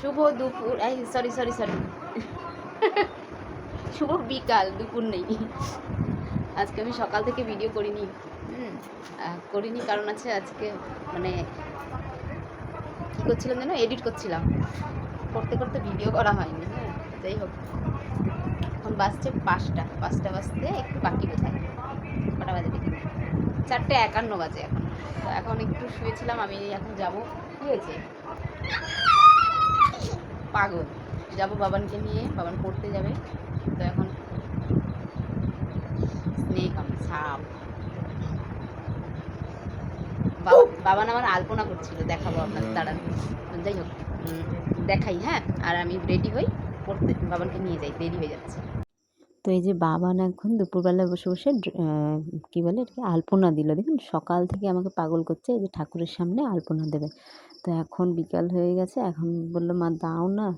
শুভ দুপুর। এই sorry sorry sorry শুভ বিকাল, দুপুর নেই। আজকে আমি সকাল থেকে ভিডিও করিনি। করিনি কারণ আছে আজকে মানে কী করছিলাম যেন? এডিট করছিলাম। করতে করতে ভিডিও করা হয়নি। হ্যাঁ যাই হোক। এখন বাজছে পাঁচটা। পাঁচটা বাজতে একটু বাকি বোধ হয় কটা বাজে দেখি। চারটে একান্ন বাজে এখন। এখন একটু শুয়েছিলাম, আমি এখন যাব। কি হয়েছে পাগল। যাব বাবানকে নিয়ে বাবান পড়তে যাবে। তো এখন স্নেক আমি সাপ। বাবা- বাবান আমার আলপনা করছিল দেখাবো আপনার দাঁড়ান। যাই হোক উম, দেখাই হ্যাঁ? আর আমি রেডি হই পড়তে বাবানকে নিয়ে যাই দেরি হয়ে যাচ্ছে। তো এই যে বাবান এখন দুপুরবেলা বসে বসে কি বলে এটাকে, আলপনা দিল। দেখুন, সকাল থেকে আমাকে পাগল করছে, এই যে ঠাকুরের সামনে আলপনা দেবে। তো এখন বিকাল হয়ে গেছে, এখন বলল, মা, দাও না।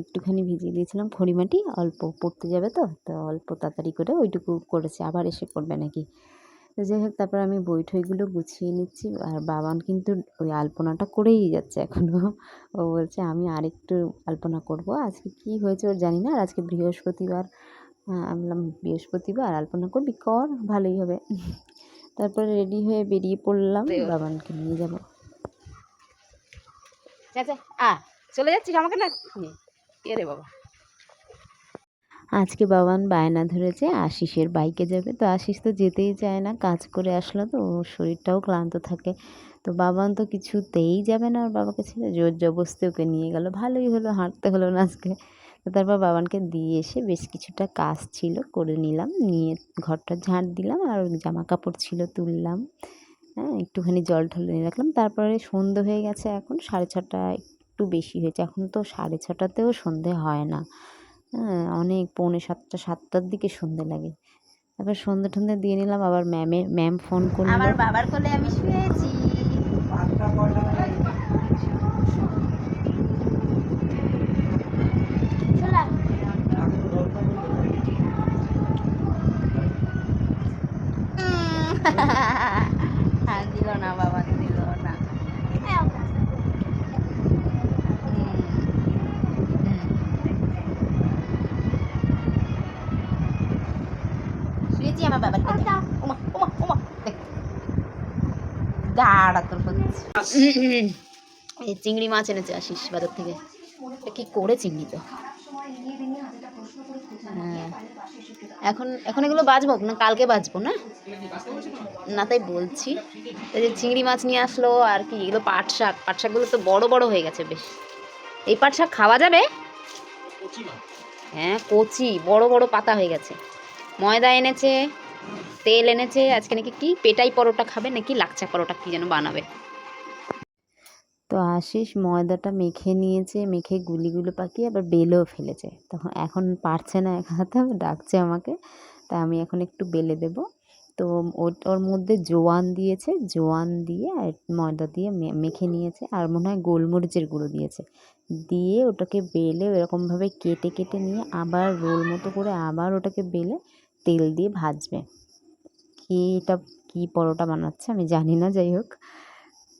একটুখানি ভিজিয়ে দিয়েছিলাম খড়িমাটি, অল্প পড়তে যাবে তো তো অল্প তাড়াতাড়ি করে ওইটুকু করেছে, আবার এসে করবে নাকি? তো যাই হোক, তারপর আমি বই ঠইগুলো গুছিয়ে নিচ্ছি, আর বাবান কিন্তু ওই আলপনাটা করেই যাচ্ছে এখনও ও বলছে, আমি আরেকটু আলপনা করব, আজকে কি হয়েছে ওর জানি না, আর আজকে বৃহস্পতিবার। আমি বললাম বৃহস্পতিবার আলপনা করবি? কর ভালোই হবে। তারপরে রেডি হয়ে বেরিয়ে পড়লাম বাবানকে নিয়ে যাব। আ চলে যাচ্ছিস আমাকে না। কে রে বাবা। আজকে বাবান বায়না ধরেছে আশিসের বাইকে যাবে। তো আশিস তো যেতেই চায় না কাজ করে আসলো তো ওর শরীরটাও ক্লান্ত থাকে। তো বাবান তো কিছুতেই যাবে না ওর বাবাকে ছেড়ে জোর জবস্তি ওকে নিয়ে গেল। ভালোই হলো হাঁটতে হলো না আজকে। তারপর বাবানকে দিয়ে এসে বেশ কিছুটা কাজ ছিল করে নিলাম। নিয়ে ঘরটা ঝাঁট দিলাম আর জামা কাপড় ছিল তুললাম। হ্যাঁ একটুখানি জল ঢেলে নিয়ে রাখলাম। তারপরে সন্ধে হয়ে গেছে এখন সাড়ে ছটা একটু বেশি হয়েছে। এখন তো সাড়ে ছটাতেও সন্ধে হয় না। হ্যাঁ অনেক পৌনে সাতটা সাতটার দিকে সন্ধে লাগে। তারপর সন্ধে টন্ধে দিয়ে নিলাম। আবার ম্যামের ম্যাম ফোন করল। আমার বাবার কোলে আমি শুয়েছি। দিল না বাবা দিল না। শুয়েছি আমার বাবার কোলে ওমা ওমা ওমা দেখ। দাঁড়া তোর চিংড়ি মাছ এনেছে আসিস বাজার থেকে। কি করে চিংড়ি তো? হ্যাঁ। এখন এখন এগুলো বাজবো না, কালকে বাজবো না? না, তাই বলছি। এই যে চিংড়ি মাছ নিয়ে আসলো, আর কি, এগুলো পাট শাক। পাট শাকগুলো তো বড় বড় হয়ে গেছে বেশ। এই পাট শাক খাওয়া যাবে? হ্যাঁ কচি, বড় বড় পাতা হয়ে গেছে। ময়দা এনেছে, তেল এনেছে, আজকে নাকি কি, পেটাই পরোটা খাবে, নাকি লাচ্চা পরোটা কি যেন বানাবে? তো আশিস ময়দাটা মেখে নিয়েছে, মেখে গুলিগুলো পাকিয়ে আবার বেলেও ফেলেছে। তখন এখন পারছে না এক হাতে ডাকছে আমাকে। তা আমি এখন একটু বেলে দেব। তো ওর- মধ্যে জোয়ান দিয়েছে, জোয়ান দিয়ে আর ময়দা দিয়ে মেখে নিয়েছে আর মনে হয় গোলমরিচের গুঁড়ো দিয়েছে। দিয়ে ওটাকে বেলে এরকমভাবে কেটে কেটে নিয়ে আবার রোল মতো করে আবার ওটাকে বেলে তেল দিয়ে ভাজবে। কি এটা, কী পরোটা বানাচ্ছে আমি জানি না, যাই হোক।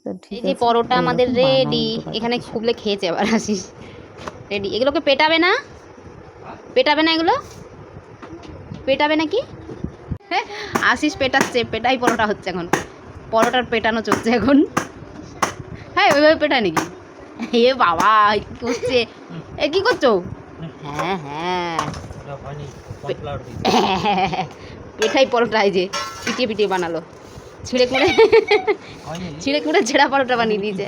এই যে পরোটা আমাদের রেডি এখানে। খুবলে খেয়েছে আবার আসিস। রেডি এগুলোকে পেটাবে না? পেটাবে না এগুলো? পেটাবে নাকি? হ্যাঁ আশিস পেটাচ্ছে পেটাই পরোটা হচ্ছে এখন। পরোটার পেটানো চলছে এখন। হ্যাঁ ওইভাবে পেটা নাকি? এ বাবা এ কি করছে? এ কি করছ? হ্যাঁ হ্যাঁ। পেটাই পরোটা এই যে পিটিয়ে পিটিয়ে বানালো। ছিঁড়ে কুড়ে ছিঁড়ে কুড়ে ছেঁড়া পরোটা বানিয়ে দিয়েছে।